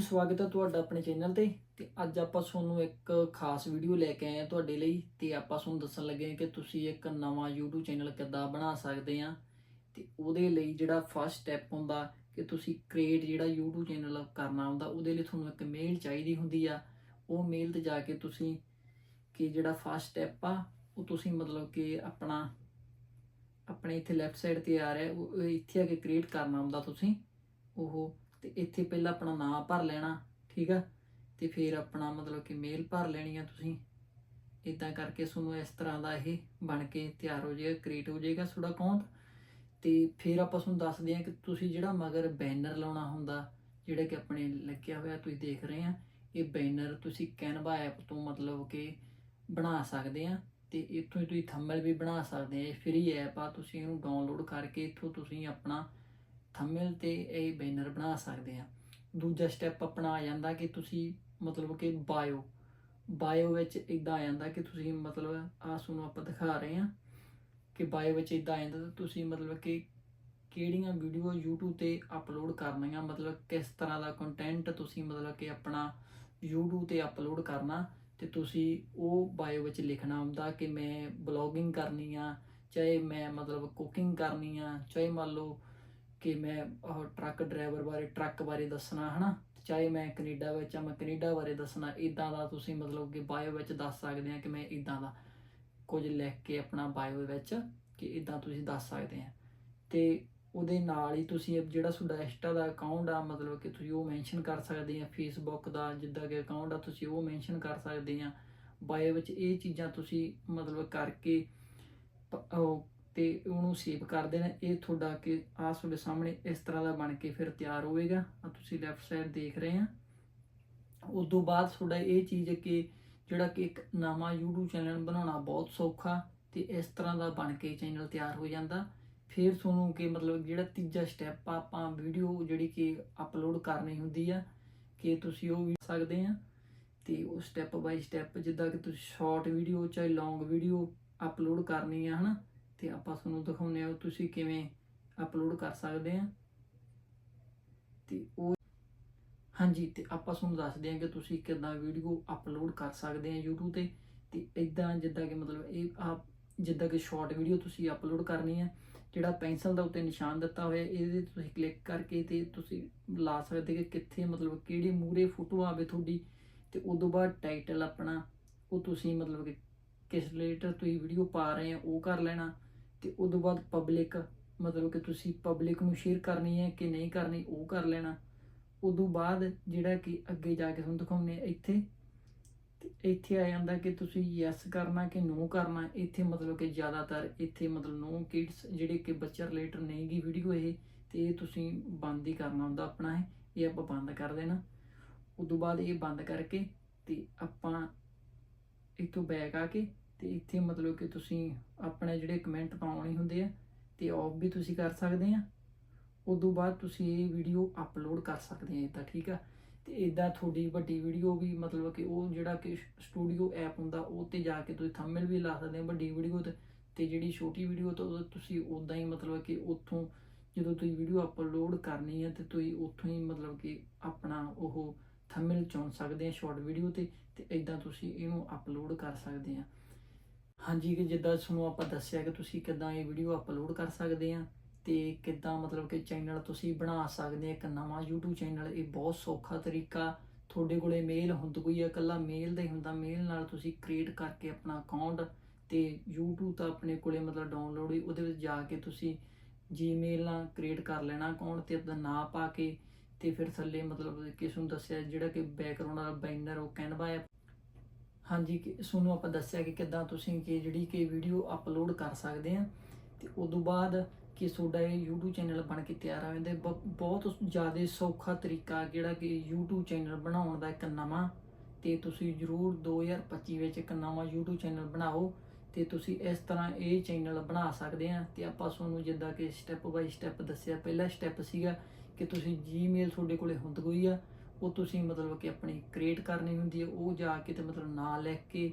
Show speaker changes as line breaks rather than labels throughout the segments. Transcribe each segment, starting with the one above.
ਸਵਾਗਤ ਹੈ ਤੁਹਾਡਾ ਆਪਣੇ ਚੈਨਲ ਤੇ ਤੇ ਅੱਜ ਆਪਾਂ ਤੁਹਾਨੂੰ ਇੱਕ ਖਾਸ ਵੀਡੀਓ ਲੈ ਕੇ ਆਏ ਹਾਂ ਤੁਹਾਡੇ ਲਈ ਤੇ ਆਪਾਂ ਤੁਹਾਨੂੰ ਦੱਸਣ ਲੱਗੇ ਹਾਂ ਕਿ ਤੁਸੀਂ ਇੱਕ ਨਵਾਂ YouTube ਚੈਨਲ ਕਿੱਦਾਂ ਬਣਾ ਸਕਦੇ ਆ ਤੇ ਉਹਦੇ ਲਈ ਜਿਹੜਾ ਫਸਟ ਸਟੈਪ ਹੁੰਦਾ ਕਿ ਤੁਸੀਂ ਕ੍ਰੀਏਟ ਜਿਹੜਾ YouTube ਚੈਨਲ ਕਰਨਾ ਹੁੰਦਾ, ਉਹਦੇ ਲਈ ਤੁਹਾਨੂੰ ਇੱਕ ਮੇਲ ਚਾਹੀਦੀ ਹੁੰਦੀ ਆ। ਉਹ ਮੇਲ ਤੇ ਜਾ ਕੇ ਤੁਸੀਂ ਕਿ ਜਿਹੜਾ ਫਸਟ ਸਟੈਪ ਆ, ਉਹ ਤੁਸੀਂ ਮਤਲਬ ਕਿ ਆਪਣਾ, ਆਪਣੇ ਇੱਥੇ ਲੈਫਟ ਸਾਈਡ ਤੇ ਆ ਰਿਹਾ, ਉਹ ਉਹ ਇੱਥੇ ਆ ਕੇ ਕ੍ਰੀਏਟ ਕਰਨਾ ਹੁੰਦਾ ਤੁਸੀਂ, ਉਹ ਤੇ ਇੱਥੇ ਪਹਿਲਾਂ ਆਪਣਾ ਨਾਮ ਭਰ ਲੈਣਾ, ਠੀਕ ਆ? ਤੇ ਫਿਰ ਆਪਣਾ ਮਤਲਬ ਕਿ ਮੇਲ ਭਰ ਲੈਣੀ ਆ ਤੁਸੀਂ। ਇਦਾਂ ਕਰਕੇ ਤੁਹਾਨੂੰ ਇਸ ਤਰ੍ਹਾਂ ਦਾ ਇਹ ਬਣ ਕੇ ਤਿਆਰ ਹੋ ਜਾਏਗਾ ਕ੍ਰੀਏਟ ਹੋ ਜਾਏਗਾ ਤੁਹਾਡਾ ਅਕਾਊਂਟ ਤੇ ਫਿਰ ਆਪਾਂ ਤੁਹਾਨੂੰ ਦੱਸਦੇ ਹਾਂ ਕਿ ਤੁਸੀਂ ਜਿਹੜਾ ਮਗਰ ਬੈਨਰ ਲਾਉਣਾ ਹੁੰਦਾ, ਜਿਹੜਾ ਕਿ ਆਪਣੇ ਲੱਗਿਆ ਹੋਇਆ ਤੁਸੀਂ ਦੇਖ ਰਹੇ ਆ, ਇਹ ਬੈਨਰ ਤੁਸੀਂ ਕੈਨਵਾ ਐਪ ਤੋਂ ਮਤਲਬ ਕਿ ਬਣਾ ਸਕਦੇ ਆ ਤੇ ਇੱਥੋਂ ਹੀ ਤੁਸੀਂ ਥੰਬਨੇਲ ਵੀ ਬਣਾ ਸਕਦੇ ਆ। ਇਹ ਫ੍ਰੀ ਐਪ ਆ, ਤੁਸੀਂ ਇਹਨੂੰ ਡਾਊਨਲੋਡ ਕਰਕੇ ਇੱਥੋਂ ਤੁਸੀਂ ਆਪਣਾ ਥੰਬਨੇਲ ਤੇ ਇਹ ਬੈਨਰ ਬਣਾ ਸਕਦੇ ਆ ਦੂਜਾ ਸਟੈਪ ਆਪਣਾ ਆ ਜਾਂਦਾ ਕਿ ਤੁਸੀਂ ਮਤਲਬ ਕਿ ਬਾਇਓ ਬਾਇਓ ਵਿੱਚ ਇਦਾਂ ਆ ਜਾਂਦਾ ਕਿ ਤੁਸੀਂ ਮਤਲਬ ਆ ਤੁਹਾਨੂੰ ਆਪਾਂ ਦਿਖਾ ਰਹੇ ਆ ਕਿ ਬਾਇਓ ਵਿੱਚ ਇਦਾਂ ਆ ਜਾਂਦਾ ਤੁਸੀਂ ਮਤਲਬ ਕਿ ਕਿਹੜੀਆਂ ਵੀਡੀਓ YouTube ਤੇ ਅਪਲੋਡ ਕਰਨੀਆਂ, ਮਤਲਬ ਕਿਸ ਤਰ੍ਹਾਂ ਦਾ ਕੰਟੈਂਟ ਤੁਸੀਂ ਮਤਲਬ ਕਿ ਆਪਣਾ YouTube ਤੇ ਅਪਲੋਡ ਕਰਨਾ ਤੇ ਤੁਸੀਂ ਉਹ ਬਾਇਓ ਵਿੱਚ ਲਿਖਣਾ ਹੁੰਦਾ ਕਿ ਮੈਂ ਬਲੌਗਿੰਗ ਕਰਨੀ ਆ, ਚਾਹੇ ਮੈਂ ਮਤਲਬ ਕੁਕਿੰਗ ਕਰਨੀ ਆ, ਚਾਹੇ ਮੰਨ ਲਓ ਕਿ ਮੈਂ ਉਹ ਟਰੱਕ ਡਰਾਈਵਰ ਬਾਰੇ, ਟਰੱਕ ਬਾਰੇ ਦੱਸਣਾ, ਹਨਾ? ਚਾਹੇ ਮੈਂ ਕੈਨੇਡਾ ਵਿੱਚ ਆ, ਮੈਂ ਕੈਨੇਡਾ ਬਾਰੇ ਦੱਸਣਾ। ਇਦਾਂ ਦਾ ਤੁਸੀਂ ਮਤਲਬ ਕਿ ਬਾਇਓ ਵਿੱਚ ਦੱਸ ਸਕਦੇ ਆ ਕਿ ਮੈਂ ਇਦਾਂ ਦਾ ਕੁਝ ਲਿਖ ਕੇ ਆਪਣਾ ਬਾਇਓ ਵਿੱਚ ਕਿ ਇਦਾਂ ਤੁਸੀਂ ਦੱਸ ਸਕਦੇ ਆ। ਤੇ ਉਹਦੇ ਨਾਲ ਹੀ ਤੁਸੀਂ ਜਿਹੜਾ ਤੁਹਾਡਾ ਇੰਸਟਾ ਦਾ ਅਕਾਊਂਟ ਆ, ਮਤਲਬ ਕਿ ਤੁਸੀਂ ਉਹ ਮੈਂਸ਼ਨ ਕਰ ਸਕਦੇ ਆ। ਫੇਸਬੁੱਕ ਦਾ ਜਿੱਦਾਂ ਕਿ ਅਕਾਊਂਟ ਆ, ਤੁਸੀਂ ਉਹ ਮੈਂਸ਼ਨ ਕਰ ਸਕਦੇ ਆ। ਬਾਇਓ ਵਿੱਚ ਇਹ ਚੀਜ਼ਾਂ ਤੁਸੀਂ ਮਤਲਬ ਕਰਕੇ ਉਹ ਤੇ ਉਹਨੂੰ ਸੇਵ ਕਰ ਦੇਣਾ। ਇਹ ਤੁਹਾਡਾ ਕਿ ਆਹ ਤੁਹਾਡੇ ਸਾਹਮਣੇ ਇਸ ਤਰ੍ਹਾਂ ਦਾ ਬਣ ਕੇ ਫਿਰ ਤਿਆਰ ਹੋਵੇਗਾ। ਆ ਤੁਸੀਂ ਲੈਫਟ ਸਾਈਡ ਦੇਖ ਰਹੇ ਆ। ਉਸ ਤੋਂ ਬਾਅਦ ਤੁਹਾਡਾ ਇਹ ਚੀਜ਼ ਕਿ ਜਿਹੜਾ ਕਿ ਇੱਕ ਨਵਾਂ YouTube ਚੈਨਲ ਬਣਾਉਣਾ ਬਹੁਤ ਸੌਖਾ ਤੇ ਇਸ ਤਰ੍ਹਾਂ ਦਾ ਬਣ ਕੇ ਚੈਨਲ ਤਿਆਰ ਹੋ ਜਾਂਦਾ। ਫਿਰ ਤੁਹਾਨੂੰ ਕਿ ਮਤਲਬ ਜਿਹੜਾ ਤੀਜਾ ਸਟੈਪ ਆ, ਆਪਾਂ ਵੀਡੀਓ ਜਿਹੜੀ ਕਿ ਅਪਲੋਡ ਕਰਨੀ ਹੁੰਦੀ ਆ, ਕਿ ਤੁਸੀਂ ਉਹ ਵੀ ਸਕਦੇ ਆ। ਤੇ ਉਹ ਸਟੈਪ ਬਾਈ ਸਟੈਪ ਜਿੱਦਾਂ ਕਿ ਤੁਸੀਂ ਸ਼ਾਰਟ ਵੀਡੀਓ ਚਾਹੇ ਲੌਂਗ ਵੀਡੀਓ ਅਪਲੋਡ ਕਰਨੀ ਆ, ਹਨਾ? ਤੇ ਆਪਾਂ ਤੁਹਾਨੂੰ ਦਿਖਾਉਂਦੇ ਆ ਤੁਸੀਂ ਕਿਵੇਂ ਅਪਲੋਡ ਕਰ ਸਕਦੇ ਆ ਤੇ ਉਹ ਹਾਂਜੀ, ਤੇ ਆਪਾਂ ਤੁਹਾਨੂੰ ਦੱਸਦੇ ਆ ਕਿ ਤੁਸੀਂ ਕਿੱਦਾਂ ਵੀਡੀਓ ਅਪਲੋਡ ਕਰ ਸਕਦੇ ਆ YouTube ਤੇ। ਤੇ ਇਦਾਂ ਜਿੱਦਾਂ ਕਿ ਮਤਲਬ ਇਹ ਆਪ ਜਿੱਦਾਂ ਕਿ ਸ਼ਾਰਟ ਵੀਡੀਓ ਤੁਸੀਂ ਅਪਲੋਡ ਕਰਨੀ ਹੈ, ਜਿਹੜਾ ਪੈਨਸਲ ਦਾ ਉੱਤੇ ਨਿਸ਼ਾਨ ਦਿੱਤਾ ਹੋਇਆ, ਇਹਦੇ ਤੇ ਤੁਸੀਂ ਕਲਿੱਕ ਕਰਕੇ ਤੇ ਤੁਸੀਂ ਲਾ ਸਕਦੇ ਕਿ ਕਿੱਥੇ ਮਤਲਬ ਕਿਹੜੀ ਮੂਰੇ ਫੋਟੋ ਆਵੇ ਤੁਹਾਡੀ। ਤੇ ਉਸ ਤੋਂ ਬਾਅਦ ਟਾਈਟਲ ਆਪਣਾ, ਉਹ ਤੁਸੀਂ ਮਤਲਬ ਕਿ ਕਿਸ ਰਿਲੇਟਡ ਤੁਸੀਂ ਵੀਡੀਓ ਪਾ ਰਹੇ ਆ ਉਹ ਕਰ ਲੈਣਾ। ਤੇ ਉਸ ਤੋਂ ਬਾਅਦ ਪਬਲਿਕ ਮਤਲਬ ਕਿ ਤੁਸੀਂ ਪਬਲਿਕ ਨੂੰ ਸ਼ੇਅਰ ਕਰਨੀ ਹੈ ਕਿ ਨਹੀਂ ਕਰਨੀ, ਉਹ ਕਰ ਲੈਣਾ। ਉਦੋਂ ਬਾਅਦ ਜਿਹੜਾ ਕਿ ਅੱਗੇ ਜਾ ਕੇ ਤੁਹਾਨੂੰ ਦਿਖਾਉਂਦੇ ਇੱਥੇ, ਤੇ ਇੱਥੇ ਆ ਜਾਂਦਾ ਕਿ ਤੁਸੀਂ ਯੈਸ ਕਰਨਾ ਕਿ ਨੋ ਕਰਨਾ। ਇੱਥੇ ਮਤਲਬ ਕਿ ਜ਼ਿਆਦਾਤਰ ਇੱਥੇ ਮਤਲਬ ਨੋ ਕਿਡਸ ਜਿਹੜੇ ਕਿ ਬੱਚਾ ਰਿਲੇਟਡ ਨਹੀਂਗੀ ਵੀਡੀਓ ਇਹ, ਤੇ ਇਹ ਤੁਸੀਂ ਬੰਦ ਹੀ ਕਰਨਾ ਹੁੰਦਾ ਆਪਣਾ ਹੈ ਇਹ ਆਪਾਂ ਬੰਦ ਕਰ ਦੇਣਾ। ਉਦੋਂ ਬਾਅਦ ਇਹ ਬੰਦ ਕਰਕੇ ਤੇ ਆਪਾਂ ਇੱਥੋਂ ਬੈਕ ਆ ਕੇ ਤੇ ਇੱਥੇ ਮਤਲਬ ਕਿ ਤੁਸੀਂ ਆਪਣੇ ਜਿਹੜੇ ਕਮੈਂਟ ਪਾਉਣੇ ਹੁੰਦੇ ਆ ਤੇ ਆਫ ਵੀ ਤੁਸੀਂ ਕਰ ਸਕਦੇ ਆ। ਉਦੋਂ ਬਾਅਦ ਤੁਸੀਂ ਇਹ ਵੀਡੀਓ ਅਪਲੋਡ ਕਰ ਸਕਦੇ ਆ ਇਦਾਂ, ਠੀਕ ਆ? ਤੇ ਇਦਾਂ ਤੁਹਾਡੀ ਵੱਡੀ ਵੀਡੀਓ ਵੀ ਮਤਲਬ ਕਿ ਉਹ ਜਿਹੜਾ ਕਿ ਸਟੂਡੀਓ ਐਪ ਹੁੰਦਾ, ਉਹ ਤੇ ਜਾ ਕੇ ਤੁਸੀਂ ਥੰਬਨੇਲ ਵੀ ਲਾ ਸਕਦੇ ਆ ਵੱਡੀ ਵੀਡੀਓ ਤੇ ਤੇ ਜਿਹੜੀ ਛੋਟੀ ਵੀਡੀਓ ਤਾਂ ਉਹ ਤੁਸੀਂ ਉਦਾਂ ਹੀ ਮਤਲਬ ਕਿ ਉੱਥੋਂ ਜਦੋਂ ਤੁਸੀਂ ਵੀਡੀਓ ਅਪਲੋਡ ਕਰਨੀ ਹੈ ਤੇ ਤੁਸੀਂ ਉੱਥੋਂ ਹੀ ਮਤਲਬ ਕਿ ਆਪਣਾ ਉਹ ਥੰਬਨੇਲ ਚੁਣ ਸਕਦੇ ਆ ਸ਼ਾਰਟ ਵੀਡੀਓ ਤੇ ਤੇ ਇਦਾਂ ਤੁਸੀਂ ਇਹਨੂੰ ਅਪਲੋਡ ਕਰ ਸਕਦੇ ਆ। ਹਾਂਜੀ, ਕਿ ਜਿੱਦਾਂ ਤੁਹਾਨੂੰ ਆਪਾਂ ਦੱਸਿਆ ਕਿ ਤੁਸੀਂ ਕਿੱਦਾਂ ਇਹ ਵੀਡੀਓ ਅਪਲੋਡ ਕਰ ਸਕਦੇ ਆ ਤੇ ਕਿੱਦਾਂ ਮਤਲਬ ਕਿ ਚੈਨਲ ਤੁਸੀਂ ਬਣਾ ਸਕਦੇ ਆ ਇੱਕ ਨਵਾਂ YouTube ਚੈਨਲ ਇਹ ਬਹੁਤ ਸੌਖਾ ਤਰੀਕਾ। ਤੁਹਾਡੇ ਕੋਲੇ ਮੇਲ ਹੁੰਦਾ ਕੋਈ ਇਕੱਲਾ ਮੇਲ ਦਾ ਹੀ ਹੁੰਦਾ। ਮੇਲ ਨਾਲ ਤੁਸੀਂ ਕ੍ਰੀਏਟ ਕਰਕੇ ਆਪਣਾ ਅਕਾਊਂਟ ਤੇ YouTube ਤਾਂ ਆਪਣੇ ਕੋਲੇ ਮਤਲਬ ਡਾਊਨਲੋਡ ਹੀ, ਉਹਦੇ ਵਿੱਚ ਜਾ ਕੇ ਤੁਸੀਂ Gmail ਨਾਲ ਕ੍ਰੀਏਟ ਕਰ ਲੈਣਾ ਅਕਾਊਂਟ ਤੇ ਆਪਣਾ ਨਾਮ ਪਾ ਕੇ ਤੇ ਫਿਰ ਥੱਲੇ ਮਤਲਬ ਕਿਸ ਨੂੰ ਦੱਸਿਆ ਜਿਹੜਾ ਕਿ ਬੈਕਗ੍ਰਾਉਂਡ ਵਾਲਾ ਬੈਨਰ ਉਹ ਕੈਨਵਾ ਹੈ ਹਾਂਜੀ, ਕਿ ਤੁਹਾਨੂੰ ਆਪਾਂ ਦੱਸਿਆ ਕਿ ਕਿੱਦਾਂ ਤੁਸੀਂ ਕਿ ਜਿਹੜੀ ਕਿ ਵੀਡੀਓ ਅਪਲੋਡ ਕਰ ਸਕਦੇ ਆ। ਤੇ ਉਦੋਂ ਬਾਅਦ ਕਿ ਤੁਹਾਡਾ ਇਹ YouTube ਚੈਨਲ ਬਣ ਕੇ ਤਿਆਰ ਆ ਜਾਂਦਾ ਬ- ਬਹੁਤ ਜ਼ਿਆਦਾ ਸੌਖਾ ਤਰੀਕਾ ਜਿਹੜਾ ਕਿ YouTube ਚੈਨਲ ਬਣਾਉਣ ਦਾ ਇੱਕ ਨਵਾਂ। ਤੇ ਤੁਸੀਂ ਜਰੂਰ 2025 ਵਿੱਚ ਇੱਕ ਨਵਾਂ YouTube ਚੈਨਲ ਬਣਾਓ। ਤੇ ਤੁਸੀਂ ਇਸ ਤਰ੍ਹਾਂ ਇਹ ਚੈਨਲ ਬਣਾ ਸਕਦੇ ਆ। ਤੇ ਆਪਾਂ ਤੁਹਾਨੂੰ ਜਿੱਦਾਂ ਕਿ ਸਟੈਪ ਬਾਈ ਸਟੈਪ ਦੱਸਿਆ, ਪਹਿਲਾ ਸਟੈਪ ਸੀਗਾ ਕਿ ਤੁਸੀਂ Gmail ਤੁਹਾਡੇ ਕੋਲੇ ਹੁੰਦ ਗਈ ਆ। ਉਹ ਤੁਸੀਂ ਮਤਲਬ ਕਿ ਆਪਣੀ ਕ੍ਰੀਏਟ ਕਰਨੀ ਹੁੰਦੀ ਹੈ, ਉਹ ਜਾ ਕੇ ਤੇ ਮਤਲਬ ਨਾਂ ਲਿਖ ਕੇ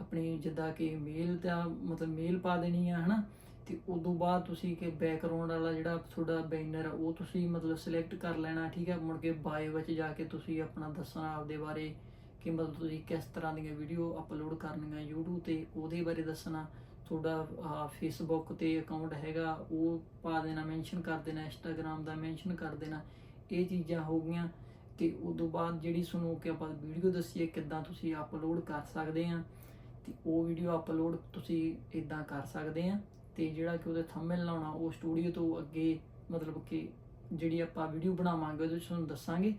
ਆਪਣੀ ਜਿੱਦਾਂ ਕਿ ਮੇਲ ਦਾ ਮਤਲਬ ਮੇਲ ਪਾ ਦੇਣੀ ਆ, ਹਨਾ? ਤੇ ਉਦੋਂ ਬਾਅਦ ਤੁਸੀਂ ਕਿ ਬੈਕਗ੍ਰਾਉਂਡ ਵਾਲਾ ਜਿਹੜਾ ਤੁਹਾਡਾ ਬੈਨਰ ਆ, ਉਹ ਤੁਸੀਂ ਮਤਲਬ ਸਿਲੈਕਟ ਕਰ ਲੈਣਾ, ਠੀਕ ਹੈ ਮੁੜ ਕੇ ਬਾਇਓ ਵਿੱਚ ਜਾ ਕੇ ਤੁਸੀਂ ਆਪਣਾ ਦੱਸਣਾ ਆਪਦੇ ਬਾਰੇ ਕਿ ਮਤਲਬ ਤੁਸੀਂ ਕਿਸ ਤਰ੍ਹਾਂ ਦੀਆਂ ਵੀਡੀਓ ਅਪਲੋਡ ਕਰਨੀਆਂ YouTube ਤੇ, ਉਹਦੇ ਬਾਰੇ ਦੱਸਣਾ। ਤੁਹਾਡਾ ਫੇਸਬੁੱਕ ਤੇ ਅਕਾਊਂਟ ਹੈਗਾ, ਉਹ ਪਾ ਦੇਣਾ ਮੈਂਸ਼ਨ ਕਰ ਦੇਣਾ ਇੰਸਟਾਗ੍ਰam ਦਾ ਮੈਂਸ਼ਨ ਕਰ ਦੇਣਾ। ਇਹ ਚੀਜ਼ਾਂ ਹੋ ਗਈਆਂ। ਤੇ ਉਦੋਂ ਬਾਅਦ ਜਿਹੜੀ ਸੁਣੋ ਕਿ ਆਪਾਂ ਵੀਡੀਓ ਦੱਸੀ ਹੈ ਕਿੱਦਾਂ ਤੁਸੀਂ ਅਪਲੋਡ ਕਰ ਸਕਦੇ ਆ, ਤੇ ਉਹ ਵੀਡੀਓ ਅਪਲੋਡ ਤੁਸੀਂ ਇਦਾਂ ਕਰ ਸਕਦੇ ਆ, ਤੇ ਜਿਹੜਾ ਕਿ ਉਹਦੇ ਥੰਬਨੇਲ ਲਾਉਣਾ, ਉਹ ਸਟੂਡੀਓ ਤੋਂ ਅੱਗੇ ਮਤਲਬ ਕਿ ਜਿਹੜੀ ਆਪਾਂ ਵੀਡੀਓ ਬਣਾਵਾਂਗੇ, ਉਹਦੇ ਵਿੱਚ ਤੁਹਾਨੂੰ ਦੱਸਾਂਗੇ,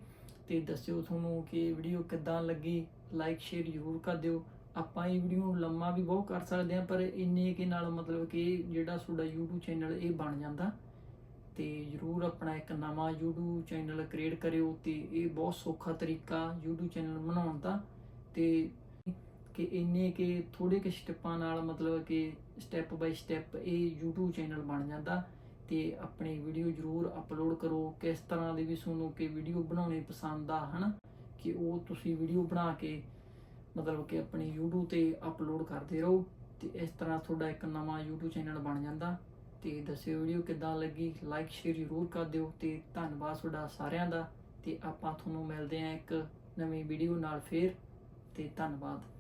ਤੇ ਦੱਸਿਓ ਤੁਹਾਨੂੰ ਕਿ ਵੀਡੀਓ ਕਿੱਦਾਂ ਲੱਗੀ ਲਾਈਕ ਸ਼ੇਅਰ ਜ਼ਰੂਰ ਕਰ ਦਿਓ। ਆਪਾਂ ਇਹ ਵੀਡੀਓ ਨੂੰ ਲੰਮਾ ਵੀ ਬਹੁਤ ਕਰ ਸਕਦੇ ਹਾਂ ਪਰ ਇੰਨੇ ਕੇ ਨਾਲ ਮਤਲਬ ਕਿ ਜਿਹੜਾ ਤੁਹਾਡਾ YouTube ਚੈਨਲ ਇਹ ਬਣ ਜਾਂਦਾ। ਤੇ ਜਰੂਰ ਆਪਣਾ ਇੱਕ ਨਵਾਂ YouTube ਚੈਨਲ ਕ੍ਰੀਏਟ ਕਰਿਓ ਤੇ ਇਹ ਬਹੁਤ ਸੌਖਾ ਤਰੀਕਾ YouTube ਚੈਨਲ ਬਣਾਉਣ ਦਾ ਤੇ ਕਿ ਇੰਨੇ ਕਿ ਥੋੜੇ ਕਿ ਸਟੈਪਾਂ ਨਾਲ ਮਤਲਬ ਕਿ ਸਟੈਪ ਬਾਈ ਸਟੈਪ ਇਹ YouTube ਚੈਨਲ ਬਣ ਜਾਂਦਾ ਤੇ ਆਪਣੀ ਵੀਡੀਓ ਜਰੂਰ ਅਪਲੋਡ ਕਰੋ, ਕਿਸ ਤਰ੍ਹਾਂ ਦੀ ਵੀ ਤੁਹਾਨੂੰ ਕਿ ਵੀਡੀਓ ਬਣਾਉਣੀ ਪਸੰਦ ਆ, ਹਨਾ? ਕਿ ਉਹ ਤੁਸੀਂ ਵੀਡੀਓ ਬਣਾ ਕੇ ਮਤਲਬ ਕਿ ਆਪਣੇ YouTube ਤੇ ਅਪਲੋਡ ਕਰਦੇ ਰਹੋ ਤੇ ਇਸ ਤਰ੍ਹਾਂ ਤੁਹਾਡਾ ਇੱਕ ਨਵਾਂ YouTube ਚੈਨਲ ਬਣ ਜਾਂਦਾ। ਤੇ ਦੱਸਿਓ ਵੀਡੀਓ ਕਿੱਦਾਂ ਲੱਗੀ? ਲਾਈਕ ਸ਼ੇਅਰ ਜ਼ਰੂਰ ਕਰ ਦਿਓ ਤੇ ਧੰਨਵਾਦ ਤੁਹਾਡਾ ਸਾਰਿਆਂ ਦਾ ਤੇ ਆਪਾਂ ਤੁਹਾਨੂੰ ਮਿਲਦੇ ਹਾਂ ਇੱਕ ਨਵੀਂ ਵੀਡੀਓ ਨਾਲ ਫੇਰ ਤੇ ਧੰਨਵਾਦ।